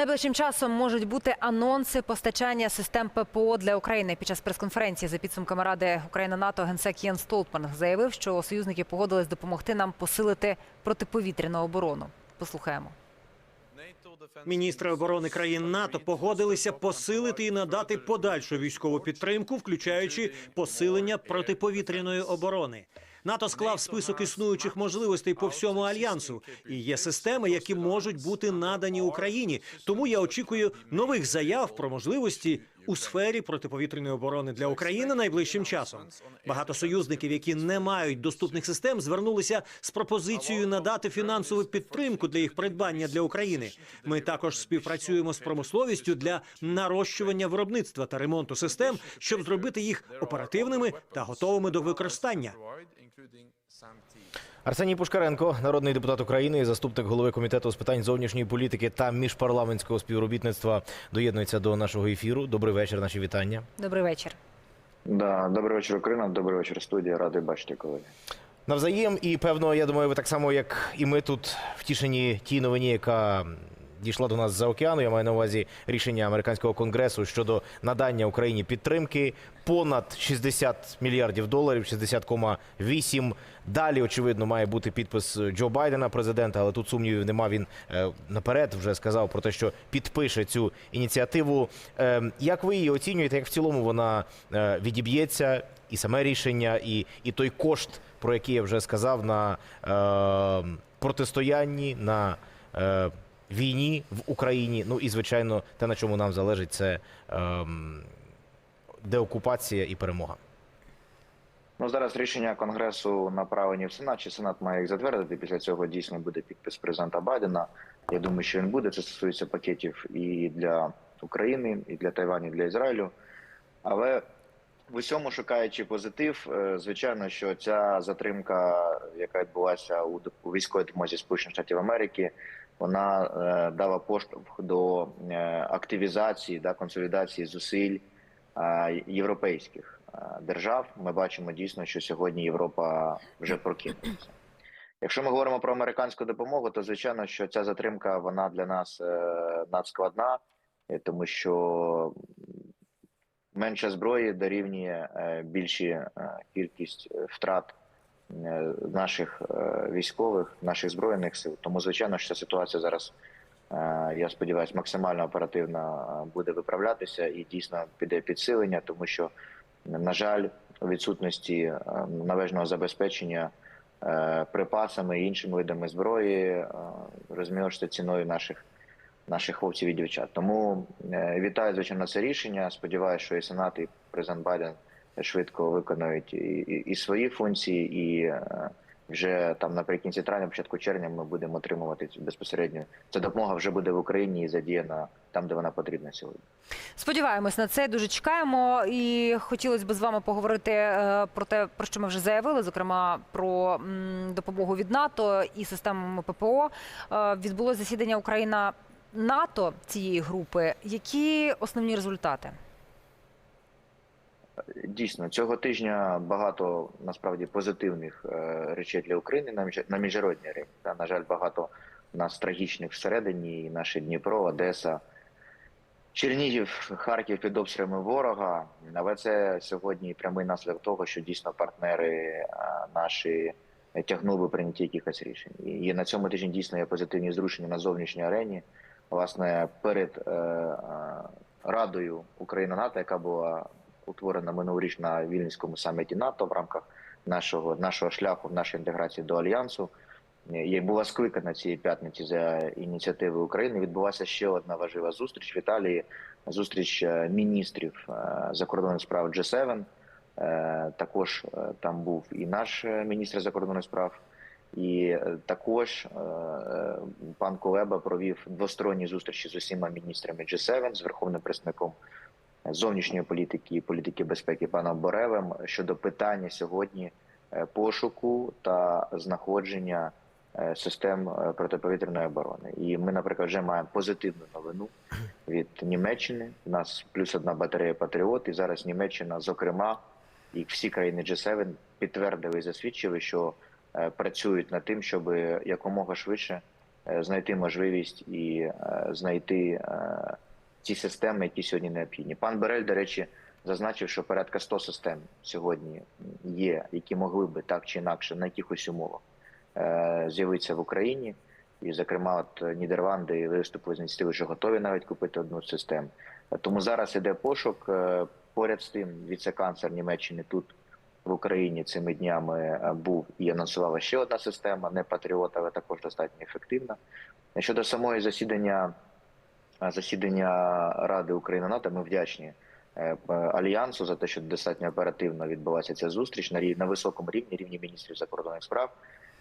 Найближчим часом можуть бути анонси постачання систем ППО для України. Під час прес-конференції за підсумками Ради Україна НАТО генсек Єн Столтман заявив, що союзники погодились допомогти нам посилити протиповітряну оборону. Послухаємо. Міністри оборони країн НАТО погодилися посилити і надати подальшу військову підтримку, включаючи посилення протиповітряної оборони. НАТО склав список існуючих можливостей по всьому альянсу, і є системи, які можуть бути надані Україні. Тому я очікую нових заяв про можливості у сфері протиповітряної оборони для України найближчим часом. Багато союзників, які не мають доступних систем, звернулися з пропозицією надати фінансову підтримку для їх придбання для України. Ми також співпрацюємо з промисловістю для нарощування виробництва та ремонту систем, щоб зробити їх оперативними та готовими до використання. Арсеній Пушкаренко, народний депутат України, і заступник голови комітету з питань зовнішньої політики та міжпарламентського співробітництва, доєднується до нашого ефіру. Добрий вечір. Наші вітання. Добрий вечір. Да, добрий вечір, Україна. Добрий вечір, студія. Радий бачити, колеги. Навзаєм, і певно, я думаю, ви так само, як і ми тут втішені тій новині, яка дійшла до нас з-за океану. Я маю на увазі рішення американського конгресу щодо надання Україні підтримки понад 60 мільярдів доларів, 60,8. Далі, очевидно, має бути підпис Джо Байдена, президента, але тут сумнівів нема. Він е, наперед вже сказав про те, що підпише цю ініціативу. Е, як ви її оцінюєте? Як в цілому вона е, відіб'ється? І саме рішення, і, і той кошт, про який я вже сказав, на е, протистоянні, на е, війні в Україні. Ну і звичайно, те, на чому нам залежить, це е, деокупація і перемога. Ну зараз рішення конгресу направлені в Сенат. Чи Сенат має їх затвердити? Після цього дійсно буде підпис президента Байдена. Я думаю, що він буде. Це стосується пакетів і для України, і для Тайваню, і для Ізраїлю. Але в усьому шукаючи позитив, е, звичайно, що ця затримка, яка відбулася у військовій допомозі Сполучених Штатів Америки, вона е, дала поштовх до е, активізації да консолідації зусиль е, європейських держав. Ми бачимо дійсно, що сьогодні Європа вже прокинулася. Якщо ми говоримо про американську допомогу, то звичайно, що ця затримка вона для нас надскладна, тому що менше зброї дорівнює більші кількість втрат наших е, військових, наших збройних сил. Тому звичайно, що ситуація зараз. е, Я сподіваюся, максимально оперативно е, буде виправлятися і дійсно піде підсилення, тому що, на жаль, відсутності е, належного забезпечення е, припасами і іншими видами зброї е, розуміло, що це ціною наших наших хлопців і дівчат. Тому е, вітаю звичайно це рішення. Сподіваюся, що і Сенат, і президент Байден швидко виконають і, і, і свої функції, і е, вже там наприкінці травня, початку червня, ми будемо отримувати безпосередньо. Ця допомога вже буде в Україні і задіяна там, де вона потрібна сьогодні. Сподіваємось на це. Дуже чекаємо. І хотілося б з вами поговорити е, про те, про що ми вже заявили, зокрема про допомогу від НАТО і системами ППО. Е, Відбулося засідання Україна НАТО цієї групи. Які основні результати? Дійсно, цього тижня багато насправді позитивних е, речей для України на на міжнародній арені. Та на жаль, багато у нас трагічних всередині. І наші Дніпро, Одеса, Чернігів, Харків під обстрілами ворога. Але це сьогодні прямий наслідок того, що дійсно партнери е, наші тягнули прийняття якихось рішень. І на цьому тижні дійсно є позитивні зрушення на зовнішній арені. Власне, перед е, Радою Україна НАТО, яка була утворена минулоріч на Вільнюському саміті НАТО в рамках нашого нашого шляху в нашій інтеграції до альянсу. І була скликана цієї п'ятниці за ініціативи України. Відбулася ще одна важлива зустріч в Італії. Зустріч е, міністрів е, закордонних справ G7. Е, Також там був і наш міністр закордонних справ, і також пан Кулеба провів двосторонні зустрічі з усіма міністрами G7, з верховним представником зовнішньої політики і політики безпеки паном Боревим щодо питання сьогодні е, пошуку та знаходження е, систем е, протиповітряної оборони. І ми, наприклад, вже маємо позитивну новину від Німеччини. У нас плюс одна батарея Патріот, і зараз Німеччина, зокрема, і всі країни G7 підтвердили і засвідчили, що працюють над тим, щоб якомога швидше знайти можливість і знайти ті системи, які сьогодні необхідні. Пан Берель, до речі, зазначив, що порядка 100 систем сьогодні є, які могли би так чи інакше на якихось умовах е, з'явитися в Україні. І, зокрема, от Нідерланди виступили з ініціативи, що готові навіть купити одну з систем. Тому зараз іде пошук. Е, Поряд з тим, віце-канцлер Німеччини тут в Україні цими днями е, був і анонсувала ще одна система, не Патріот, але також достатньо ефективна. Щодо самої засідання засідання Ради України НАТО, ми вдячні е, альянсу за те, що достатньо оперативно відбулася ця зустріч на рів- на високому рівні, рівні міністрів закордонних справ.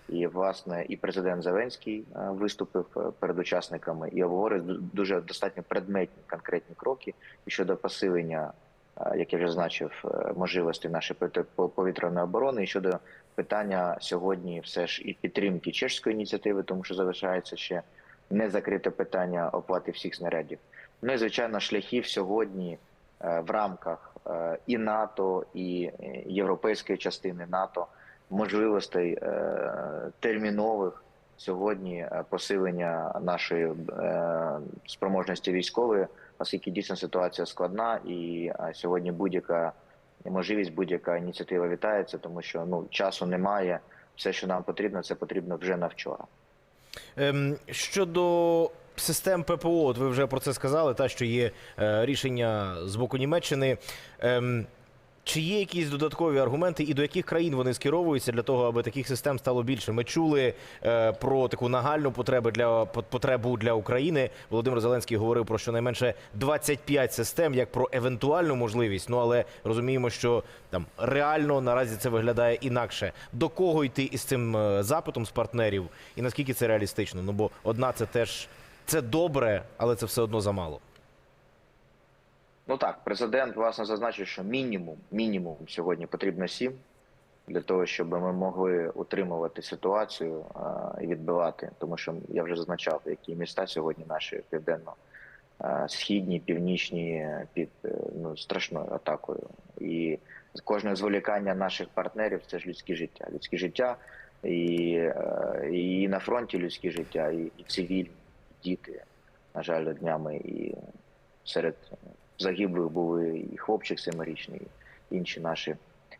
І власне і президент Зеленський е, виступив е, перед учасниками і обговорив дуже достатньо предметні конкретні кроки щодо посилення, як я вже зазначив, е, можливостей нашої повітряної оборони, і щодо питання сьогодні, все ж і підтримки чешської ініціативи, тому що залишається ще не закрите питання оплати всіх снарядів. Ну і звичайно, шляхів сьогодні е, в рамках е, і НАТО, і е, європейської частини НАТО можливостей термінових сьогодні посилення нашої спроможності військової, оскільки дійсно ситуація складна, і сьогодні будь-яка можливість, будь-яка ініціатива вітається, тому що ну часу немає. Все, що нам потрібно, це потрібно вже на вчора. Ем, щодо систем ППО, от ви вже про це сказали, та що є е, рішення з боку Німеччини. Чи є якісь додаткові аргументи, і до яких країн вони скеровуються для того, аби таких систем стало більше? Ми чули е, про таку нагальну потребу для пот- потребу для України. Володимир Зеленський говорив про щонайменше 25 систем, як про евентуальну можливість. Ну але розуміємо, що там реально наразі це виглядає інакше. До кого йти із цим е, запитом з партнерів, і наскільки це реалістично? Ну бо одна це теж це добре, але це все одно замало. Ну так, президент власне зазначив, що мінімум, мінімум сьогодні потрібно сім для того, щоб ми могли утримувати ситуацію і відбивати. Тому що я вже зазначав, які міста сьогодні наші південно східні, північні під е, ну страшною атакою. І кожне зволікання наших партнерів це ж людське життя. Людське життя і, е, і на фронті людське життя, і, і цивільні, і діти, на жаль, днями і серед загиблих були і хлопчик семирічний, і інші наші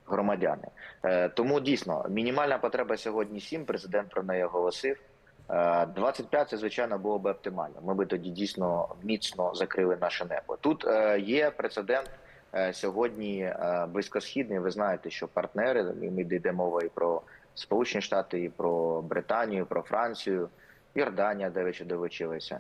громадяни. Е, Тому дійсно мінімальна потреба сьогодні 7, Президент про неї оголосив. Е, 25 це звичайно було б оптимально. Ми би тоді дійсно міцно закрили наше небо. Тут е, є прецедент е, сьогодні е, близькосхідний. Ви знаєте, що партнери ми йде мова і про Сполучені Штати, і про Британію, про Францію, Йорданія, до речі, долучилися.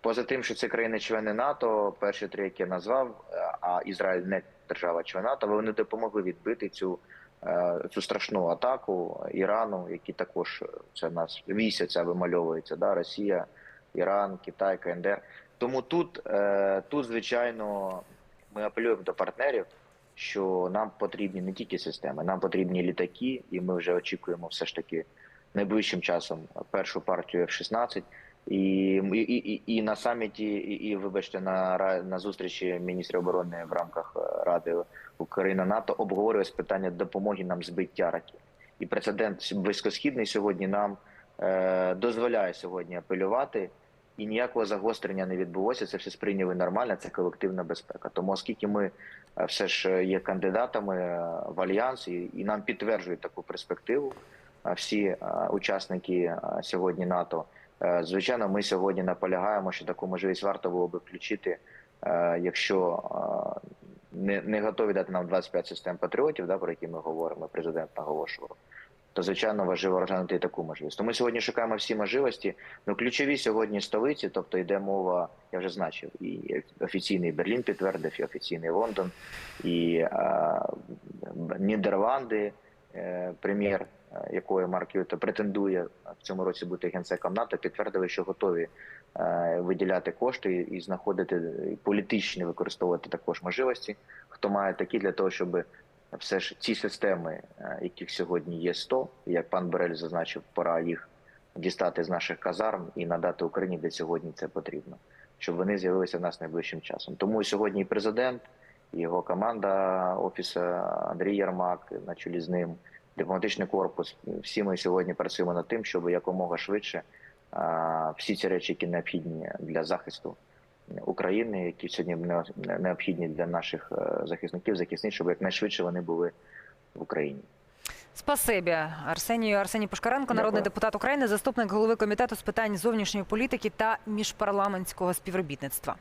Поза тим, що це країни-члени НАТО, перші три, які я назвав, е, а Ізраїль не держава-член НАТО, вони допомогли відбити цю, е, цю страшну атаку Ірану, які також е, це в нас місяця вимальовується, да, Росія, Іран, Китай, КНДР. Тому тут, тут, звичайно, ми апелюємо до партнерів, що нам потрібні не тільки системи, нам потрібні літаки, і ми вже очікуємо все ж таки найближчим часом першу партію F-16. І, і, і, і на саміті, і, і вибачте, на на зустрічі міністрів оборони в рамках е, Ради Україна НАТО обговорювалось питання допомоги нам збиття ракет. І прецедент близькосхідний сьогодні нам е, дозволяє сьогодні апелювати, і ніякого загострення не відбулося. Це все сприйняли нормально. Це колективна безпека. Тому оскільки ми е, все ж є кандидатами е, в альянс, і, і нам підтверджують таку перспективу е, всі е, учасники е, сьогодні НАТО. Е, Звичайно, ми сьогодні наполягаємо, що таку можливість варто було би включити, е, якщо е, не, не готові дати нам 25 систем патріотів, да, про які ми говоримо, президент наголошував. То звичайно важливо розглянути і таку можливість. Тому сьогодні шукаємо всі можливості. Ну ключові сьогодні столиці, тобто йде мова, я вже значив, і офіційний Берлін підтвердив, і офіційний Лондон, і е, Нідерланди, е, прем'єр е, якої Марк Юте претендує в цьому році бути генсеком НАТО, підтвердили, що готові е, виділяти кошти і- знаходити політичні використовувати також можливості, хто має такі для того, щоб все ж ці системи, е, яких сьогодні є 100, як пан Берель зазначив, пора їх дістати з наших казарм і надати Україні, де сьогодні це потрібно, щоб вони з'явилися в нас найближчим часом. Тому сьогодні і президент, його команда офісу Андрій Ярмак на чолі з ним, дипломатичний корпус. Всі ми сьогодні працюємо над тим, щоб якомога швидше всі ці речі, які необхідні для захисту України, які сьогодні не- необхідні для наших е, захисників, захисниць, щоб якнайшвидше вони були в Україні. Спасибі, Арсенію Арсеній Пушкаренко, народний Дякую. депутат України, заступник голови комітету з питань зовнішньої політики та міжпарламентського співробітництва.